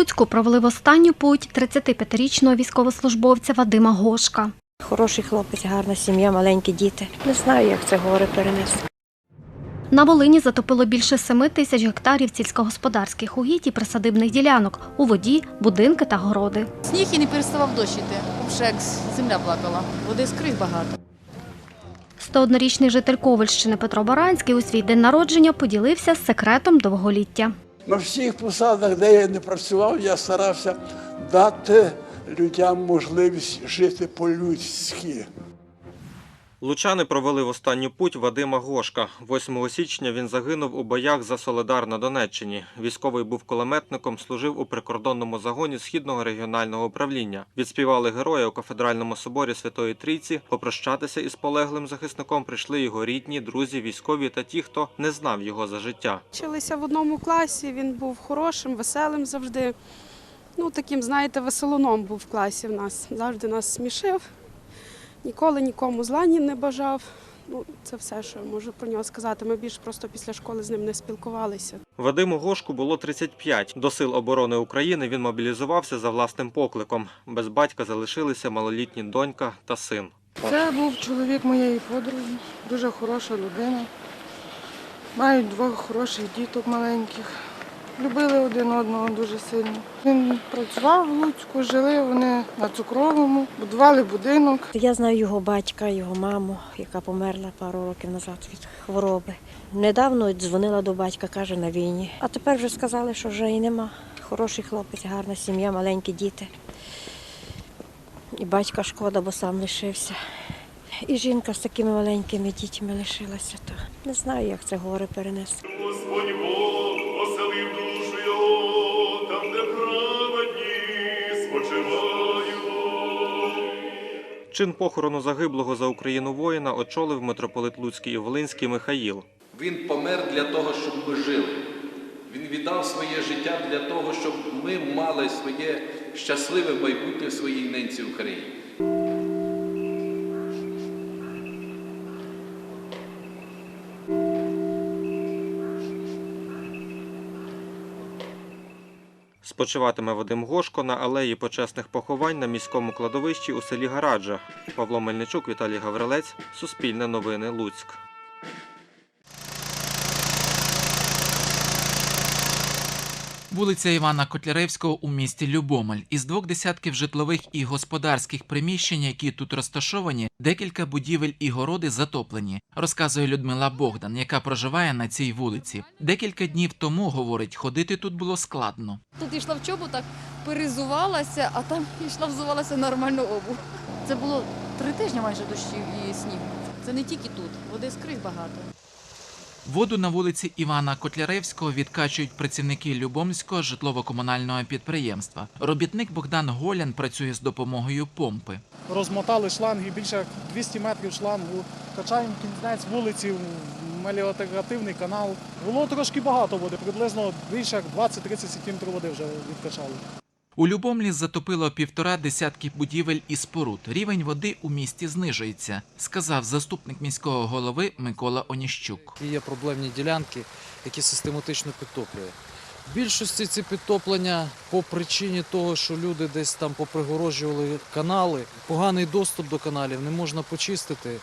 Луцьку провели в останню путь 35-річного військовослужбовця Вадима Гошка. Хороший хлопець, гарна сім'я, маленькі діти. Не знаю, як це горе перенести. На Волині затопило більше 7 тисяч гектарів сільськогосподарських угідь і присадибних ділянок у воді, будинки та городи. Сніг і не переставав дощ іти. Вже як земля плакала. Води скрізь багато. 101-річний житель Ковальщини Петро Баранський у свій день народження поділився секретом довголіття. На всіх посадах, де я не працював, я старався дати людям можливість жити по-людськи. Лучани провели в останню путь Вадима Гошка. 8 січня він загинув у боях за Соледар на Донеччині. Військовий був кулеметником, служив у прикордонному загоні Східного регіонального управління. Відспівали героя у кафедральному соборі Святої Трійці. Попрощатися із полеглим захисником прийшли його рідні, друзі, військові та ті, хто не знав його за життя. Вчилися в одному класі, він був хорошим, веселим завжди. Ну, таким, знаєте, веселоном був в класі в нас. Завжди нас смішив, ніколи нікому зла ні не бажав. Ну, це все, що я можу про нього сказати. Ми більше просто після школи з ним не спілкувалися. Вадиму Гошку було 35. До сил оборони України він мобілізувався за власним покликом. Без батька залишилися малолітні донька та син. Це був чоловік моєї подруги, дуже хороша людина. Мають двох хороших діток маленьких. Любили один одного дуже сильно. Він працював в Луцьку, жили вони на цукровому, будували будинок. Я знаю його батька, його маму, яка померла пару років назад від хвороби. Недавно дзвонила до батька, каже, на війні. А тепер вже сказали, що вже і нема. Хороший хлопець, гарна сім'я, маленькі діти. І батька шкода, бо сам лишився. І жінка з такими маленькими дітьми лишилася. То не знаю, як це горе перенести. Чин похорону загиблого за Україну воїна очолив митрополит Луцький і Волинський Михаїл. Він помер для того, щоб ми жили. Він віддав своє життя для того, щоб ми мали своє щасливе майбутнє в своїй ненці Україні. Спочиватиме Вадим Гошко на алеї почесних поховань на міському кладовищі у селі Гараджа. Павло Мельничук, Віталій Гаврилець, Суспільне новини Луцьк. Вулиця Івана Котляревського у місті Любомель. Із двох десятків житлових і господарських приміщень, які тут розташовані, декілька будівель і городи затоплені, розказує Людмила Богдан, яка проживає на цій вулиці. Декілька днів тому, говорить, ходити тут було складно. Тут йшла в чоботах, перезувалася, а там йшла взувалася нормальну обув. Це було три тижні майже дощів і снігу. Це не тільки тут, води скрізь багато. Воду на вулиці Івана Котляревського відкачують працівники Любомського житлово-комунального підприємства. Робітник Богдан Голян працює з допомогою помпи. розмотали шланги, більше як 200 метрів шлангу, качаємо кінець вулиці в меліотегративний канал. Було трошки багато води, приблизно більше як 20-30 см води вже відкачали. У Любомлі затопило півтора десятки будівель і споруд. Рівень води у місті знижується, сказав заступник міського голови Микола Оніщук. Є проблемні ділянки, які систематично підтоплює. В більшості ці підтоплення по причині того, що люди десь там попригорожували канали, поганий доступ до каналів не можна почистити.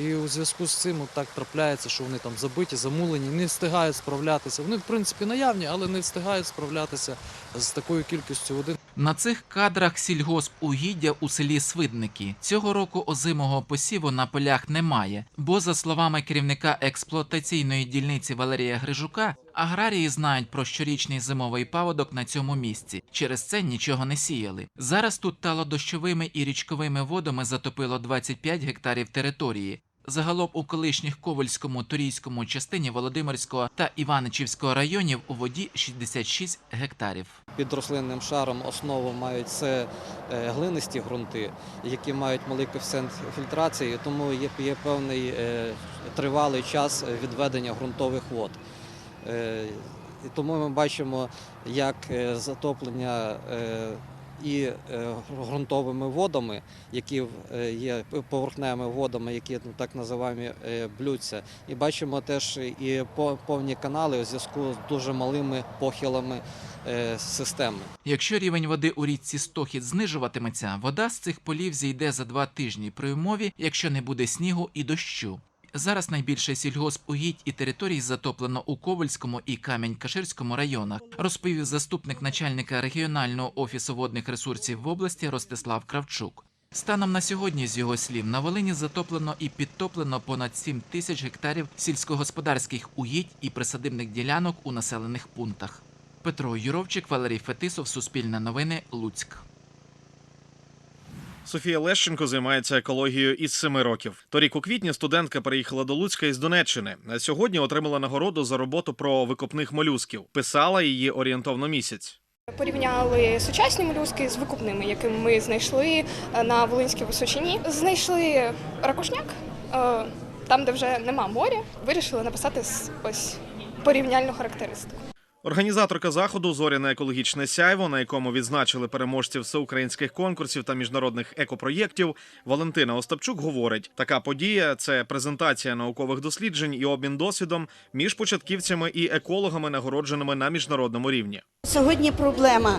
І у зв'язку з цим от так трапляється, що вони там забиті, замулені, не встигають справлятися. Вони, в принципі, наявні, але не встигають справлятися з такою кількістю води. На цих кадрах сільгоспугіддя у селі Свидники. Цього року озимого посіву на полях немає, бо, за словами керівника експлуатаційної дільниці Валерія Грижука, аграрії знають про щорічний зимовий паводок на цьому місці. Через це нічого не сіяли. Зараз тут талодощовими і річковими водами затопило 25 гектарів території. Загалом у колишніх Ковальському, Турійському частині Володимирського та Іваничівського районів у воді 66 гектарів. під рослинним шаром основу мають це е, глинисті ґрунти, які мають малий коефіцієнт фільтрації, тому є, певний е, тривалий час відведення ґрунтових вод. Е, І тому ми бачимо, як затоплення і е, ґрунтовими водами, які е, є поверхневими водами, які ну, так називаємо е, блюдця. І бачимо теж і повні канали у зв'язку з дуже малими похилами е, системи. Якщо рівень води у річці Стохід знижуватиметься, вода з цих полів зійде за два тижні при умові, якщо не буде снігу і дощу. Зараз найбільше сільгосп угідь і територій затоплено у Ковальському і Камінь-Каширському районах, розповів заступник начальника регіонального офісу водних ресурсів в області Ростислав Кравчук. Станом на сьогодні, з його слів, на Волині затоплено і підтоплено понад 7 тисяч гектарів сільськогосподарських угідь і присадибних ділянок у населених пунктах. Петро Юровчик, Валерій Фетисов, Суспільне новини, Луцьк. Софія Лещенко займається екологією із семи років. Торік у квітні студентка переїхала до Луцька із Донеччини. Сьогодні отримала нагороду за роботу про викопних молюсків. Писала її орієнтовно місяць. Порівняли сучасні молюски з викупними, якими ми знайшли е, на Волинській Височині. Знайшли ракушняк, е, там, де вже нема моря. Вирішили написати ось порівняльну характеристику. Організаторка заходу Зоряне екологічне сяйво, на якому відзначили переможців всеукраїнських конкурсів та міжнародних екопроєктів, Валентина Остапчук говорить: така подія це презентація наукових досліджень і обмін досвідом між початківцями і екологами, нагородженими на міжнародному рівні. Сьогодні проблема,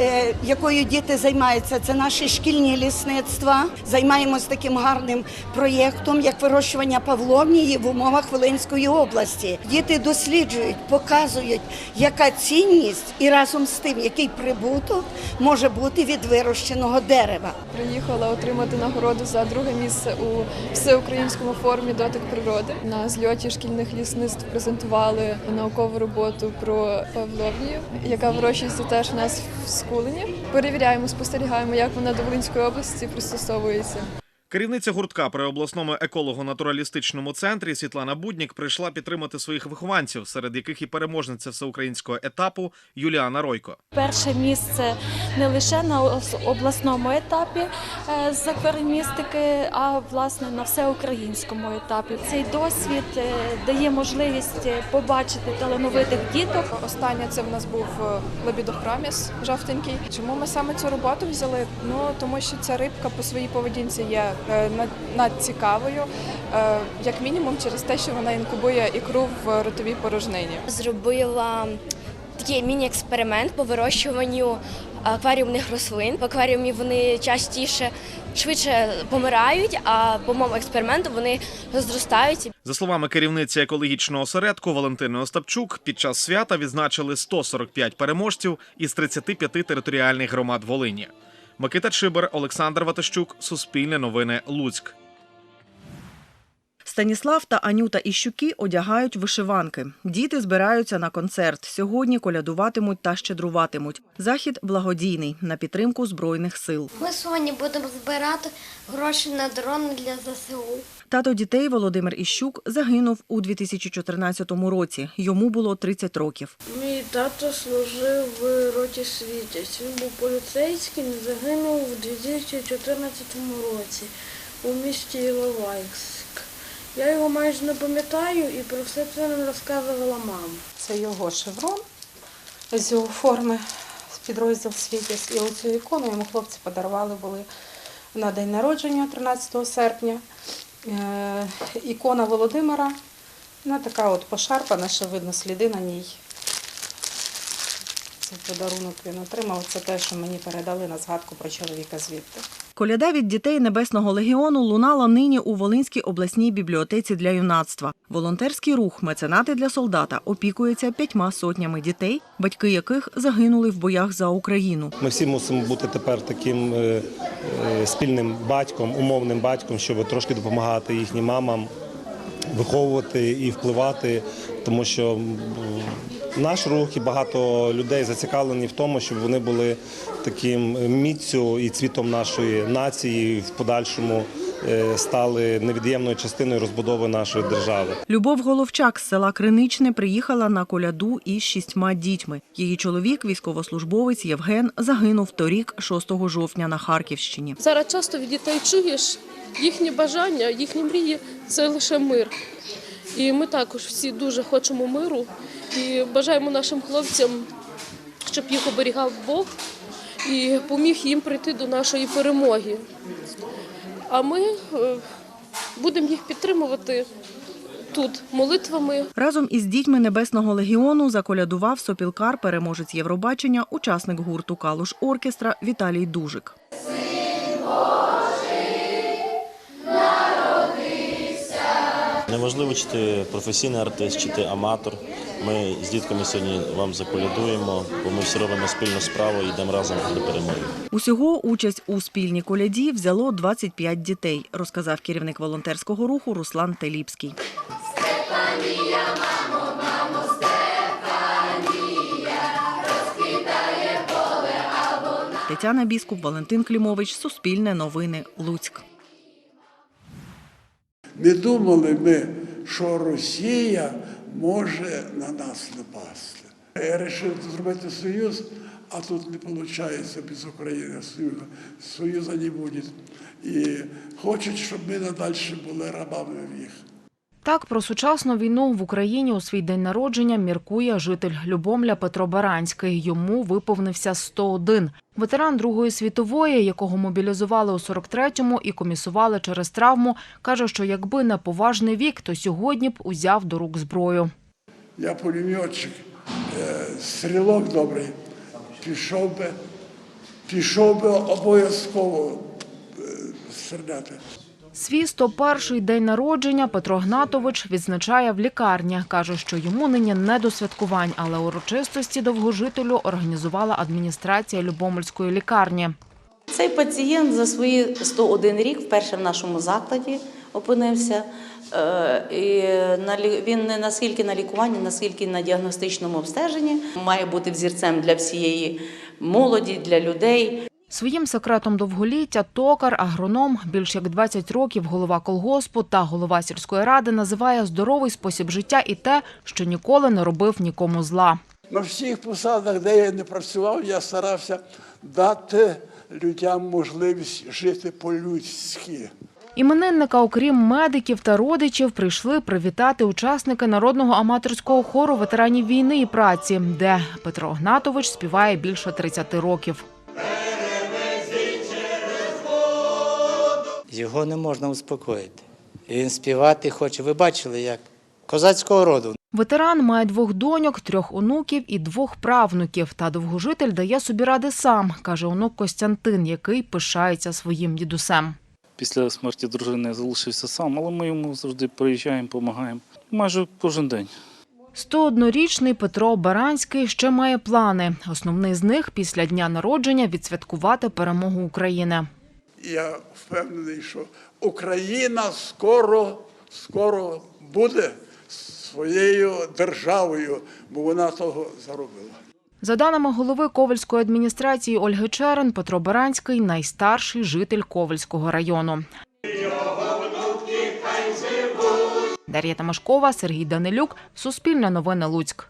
е, якою діти займаються, це наші шкільні лісництва. Займаємось таким гарним проєктом, як вирощування павловнії в умовах Волинської області. Діти досліджують, показують, яка цінність і разом з тим, який прибуток може бути від вирощеного дерева. Приїхала отримати нагороду за друге місце у всеукраїнському форумі дотик природи. На зльоті шкільних лісництв презентували наукову роботу про павловнію, яка вирощується теж у нас в Скулені. Перевіряємо, спостерігаємо, як вона до Волинської області пристосовується. Керівниця гуртка при обласному еколого-натуралістичному центрі Світлана Буднік прийшла підтримати своїх вихованців, серед яких і переможниця всеукраїнського етапу Юліана Ройко. Перше місце не лише на обласному етапі е, з акваримістики, а власне на всеукраїнському етапі. Цей досвід е, дає можливість е, побачити талановитих діток. Останнє це в нас був лебідохраміс жовтенький. Чому ми саме цю роботу взяли? Ну тому що ця рибка по своїй поведінці є над- надцікавою, е, як мінімум через те, що вона інкубує ікру в ротовій порожнині. Зробила такий міні-експеримент по вирощуванню акваріумних рослин. В акваріумі вони частіше швидше помирають, а по моєму експерименту вони зростають. За словами керівниці екологічного осередку Валентини Остапчук, під час свята відзначили 145 переможців із 35 територіальних громад Волині. Микита Чибер, Олександр Ватищук, Суспільне новини, Луцьк. Станіслав та Анюта Іщуки одягають вишиванки. Діти збираються на концерт. Сьогодні колядуватимуть та щедруватимуть. Захід благодійний на підтримку збройних сил. Ми сьогодні будемо збирати гроші на дрони для ЗСУ. Тато дітей Володимир Іщук загинув у 2014 році. Йому було 30 років. Мій тато служив в роті Світязь. Він був поліцейським, загинув у 2014 році у місті Іловайськ. Я його майже не пам'ятаю і про все це нам розказувала мама. Це його шеврон з його форми з підрозділ Світязь. І оцю ікону йому хлопці подарували були на день народження 13 серпня. Е, ікона Володимира, вона така от пошарпана, що видно сліди на ній. Цей подарунок він отримав. Це те, що мені передали на згадку про чоловіка звідти. Коляда від дітей Небесного легіону лунала нині у Волинській обласній бібліотеці для юнацтва. Волонтерський рух Меценати для солдата опікується п'ятьма сотнями дітей, батьки яких загинули в боях за Україну. Ми всі мусимо бути тепер таким е, е, спільним батьком, умовним батьком, щоб трошки допомагати їхнім мамам виховувати і впливати, тому що наш рух і багато людей зацікавлені в тому, щоб вони були таким міцю і цвітом нашої нації, і в подальшому е, стали невід'ємною частиною розбудови нашої держави. Любов Головчак з села Криничне приїхала на коляду із шістьма дітьми. Її чоловік, військовослужбовець Євген, загинув торік, 6 жовтня на Харківщині. Зараз часто від дітей чуєш їхні бажання, їхні мрії це лише мир. І ми також всі дуже хочемо миру і бажаємо нашим хлопцям, щоб їх оберігав Бог і поміг їм прийти до нашої перемоги. А ми е, будемо їх підтримувати тут молитвами. Разом із дітьми Небесного легіону заколядував сопілкар, переможець Євробачення, учасник гурту Калуш оркестра Віталій Дужик. Неважливо, чи ти професійний артист, чи ти аматор. Ми з дітками сьогодні вам заколядуємо, бо ми всі робимо спільну справу і йдемо разом до перемоги. Усього участь у спільній коляді взяло 25 дітей, розказав керівник волонтерського руху Руслан Теліпський. Тетяна Біскуп, Валентин Клімович, Суспільне новини, Луцьк. Не думали ми, що Росія може на нас напасти. Я вирішив зробити союз, а тут не виходить без України союзу. Союзу не буде. І хочуть, щоб ми надалі були рабами в їх. Так про сучасну війну в Україні у свій день народження міркує житель Любомля Петро Баранський. Йому виповнився 101. Ветеран Другої світової, якого мобілізували у 43-му і комісували через травму, каже, що якби не поважний вік, то сьогодні б узяв до рук зброю. Я пулеметчик, е, стрілок добрий. Пішов би, пішов би обов'язково е, стріляти. Свій 101-й день народження Петро Гнатович відзначає в лікарні. Каже, що йому нині не до святкувань, але урочистості довгожителю організувала адміністрація Любомельської лікарні. Цей пацієнт за свої 101 рік вперше в нашому закладі опинився. Е, І він не наскільки на лікуванні, наскільки на діагностичному обстеженні має бути взірцем для всієї молоді, для людей. Своїм секретом довголіття токар, агроном, більш як 20 років голова колгоспу та голова сільської ради називає здоровий спосіб життя і те, що ніколи не робив нікому зла. На всіх посадах, де я не працював, я старався дати людям можливість жити по-людськи. Іменинника, окрім медиків та родичів, прийшли привітати учасники народного аматорського хору ветеранів війни і праці, де Петро Гнатович співає більше 30 років. Його не можна успокоїти. І Він співати хоче. Ви бачили, як козацького роду. Ветеран має двох доньок, трьох онуків і двох правнуків. Та довгожитель дає собі ради сам, каже онук Костянтин, який пишається своїм дідусем. Після смерті дружини залишився сам, але ми йому завжди приїжджаємо, допомагаємо. Майже кожен день. 101-річний Петро Баранський ще має плани. Основний з них після дня народження відсвяткувати перемогу України. Я впевнений, що Україна скоро, скоро буде своєю державою, бо вона того заробила. За даними голови Ковальської адміністрації Ольги Черен, Петро Баранський найстарший житель Ковальського району. Дар'я Тамашкова, Сергій Данилюк, Суспільне новини Луцьк.